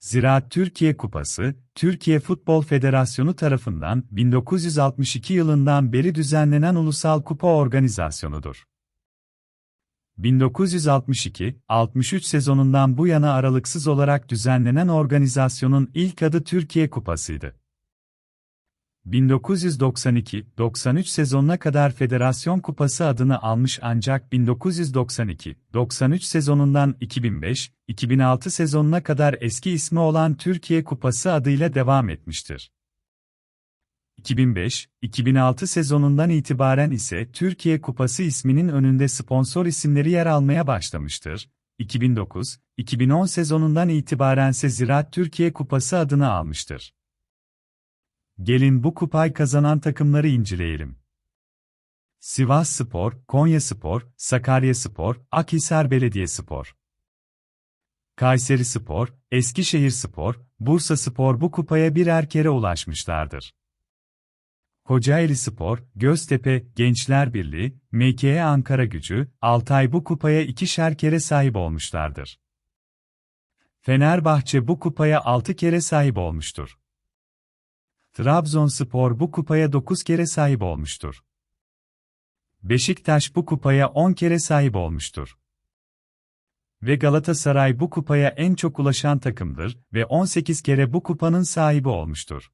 Ziraat Türkiye Kupası, Türkiye Futbol Federasyonu tarafından 1962 yılından beri düzenlenen ulusal kupa organizasyonudur. 1962-63 sezonundan bu yana aralıksız olarak düzenlenen organizasyonun ilk adı Türkiye Kupası'ydı. 1992-93 sezonuna kadar Federasyon Kupası adını almış ancak 1992-93 sezonundan 2005-2006 sezonuna kadar eski ismi olan Türkiye Kupası adıyla devam etmiştir. 2005-2006 sezonundan itibaren ise Türkiye Kupası isminin önünde sponsor isimleri yer almaya başlamıştır. 2009-2010 sezonundan itibaren ise Ziraat Türkiye Kupası adını almıştır. Gelin bu kupayı kazanan takımları inceleyelim. Sivas Spor, Konya Spor, Sakarya Spor, Akhisar Belediyespor. Kayseri Spor, Eskişehir Spor, Bursa Spor bu kupaya birer kere ulaşmışlardır. Kocaeli Spor, Göztepe, Gençler Birliği, MKE Ankara Gücü, Altay bu kupaya ikişer kere sahip olmuşlardır. Fenerbahçe bu kupaya 6 kere sahip olmuştur. Trabzonspor bu kupaya 9 kere sahip olmuştur. Beşiktaş bu kupaya 10 kere sahip olmuştur. Ve Galatasaray bu kupaya en çok ulaşan takımdır ve 18 kere bu kupanın sahibi olmuştur.